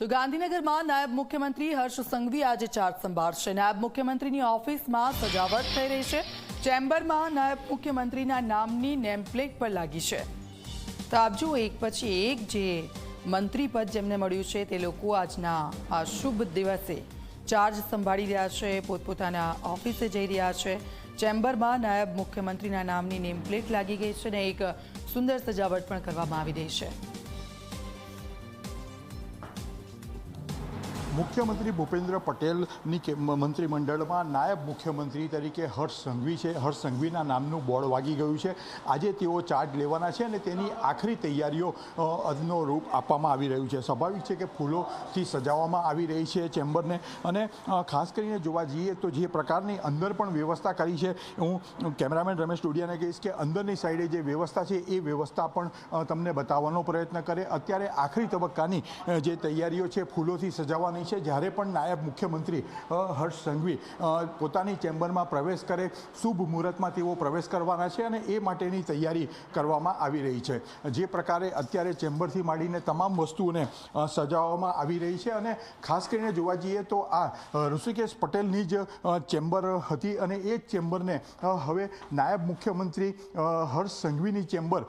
તો ગાંધીનગરમાં નાયબ મુખ્યમંત્રી હર્ષ સંઘવી આજે ચાર્જ સંભાળશે નાયબ મુખ્યમંત્રીની ઓફિસમાં સજાવટ થઈ રહી છે. ચેમ્બરમાં નાયબ મુખ્યમંત્રીના નામની નેમપ્લેટ પર લાગી છે. તો આપ જુઓ, એક પછી એક જે મંત્રી પદ જેમને મળ્યું છે તે લોકો આજના આ શુભ દિવસે ચાર્જ સંભાળી રહ્યા છે, પોતપોતાના ઓફિસે જઈ રહ્યા છે. ચેમ્બરમાં નાયબ મુખ્યમંત્રીના નામની નેમપ્લેટ લાગી ગઈ છે અને એક સુંદર સજાવટ પણ કરવામાં આવી રહી છે. મુખ્યમંત્રી ભૂપેન્દ્ર પટેલની મંત્રીમંડળમાં નાયબ મુખ્યમંત્રી તરીકે હર્ષ સંઘવી છે. હર્ષ સંઘવીના નામનું બોર્ડ વાગી ગયું છે. આજે તેઓ ચાર્જ લેવાના છે અને તેની આખરી તૈયારીઓ અદનો રૂપ આપવામાં આવી રહ્યું છે. સ્વાભાવિક છે કે ફૂલોથી સજાવવામાં આવી રહી છે ચેમ્બરને અને ખાસ કરીને જોવા જઈએ તો જે પ્રકારની અંદર પણ વ્યવસ્થા કરી છે, હું કેમેરામેન રમેશ ટોડિયાને કહીશ કે અંદરની સાઈડે જે વ્યવસ્થા છે એ વ્યવસ્થા પણ તમને બતાવવાનો પ્રયત્ન કરે. અત્યારે આખરી તબક્કાની જે તૈયારીઓ છે ફૂલોથી સજાવવાની છે જ્યારે પણ નાયબ મુખ્યમંત્રી હર્ષ સંઘવી પોતાની ચેમ્બરમાં પ્રવેશ કરે, શુભ મુહૂર્તમાં તેઓ પ્રવેશ કરવાના છે અને એ માટેની તૈયારી કરવામાં આવી રહી છે. જે પ્રકારે અત્યારે ચેમ્બરથી માંડીને તમામ વસ્તુઓને સજાવવામાં આવી રહી છે અને ખાસ કરીને જોવા જઈએ તો આ ઋષિકેશ પટેલની જ ચેમ્બર હતી અને એ જ ચેમ્બરને હવે નાયબ મુખ્યમંત્રી હર્ષ સંઘવીની ચેમ્બર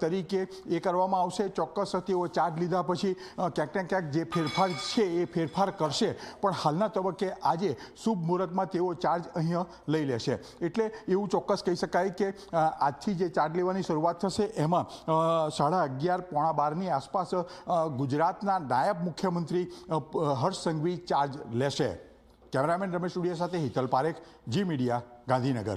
તરીકે એ કરવામાં આવશે. ચોક્કસ તેઓ ચાર્જ લીધા પછી ક્યાંક ને ક્યાંક જે ફેરફાર છે એ ફેરફાર કરશે. પણ હાલના તબક્કે આજે શુભ મુહૂર્તમાં તેઓ ચાર્જ અહીંયા લઈ લેશે. એટલે એવું ચોક્કસ કહી શકાય કે આજથી જે ચાર્જ લેવાની શરૂઆત થશે, એમાં સાડા અગિયાર પોણા બારની આસપાસ ગુજરાતના નાયબ મુખ્યમંત્રી હર્ષ સંઘવી ચાર્જ લેશે. કેમેરામેન રમેશ ઉડિયા સાથે હિતલ પારેખ, જી મીડિયા, ગાંધીનગર.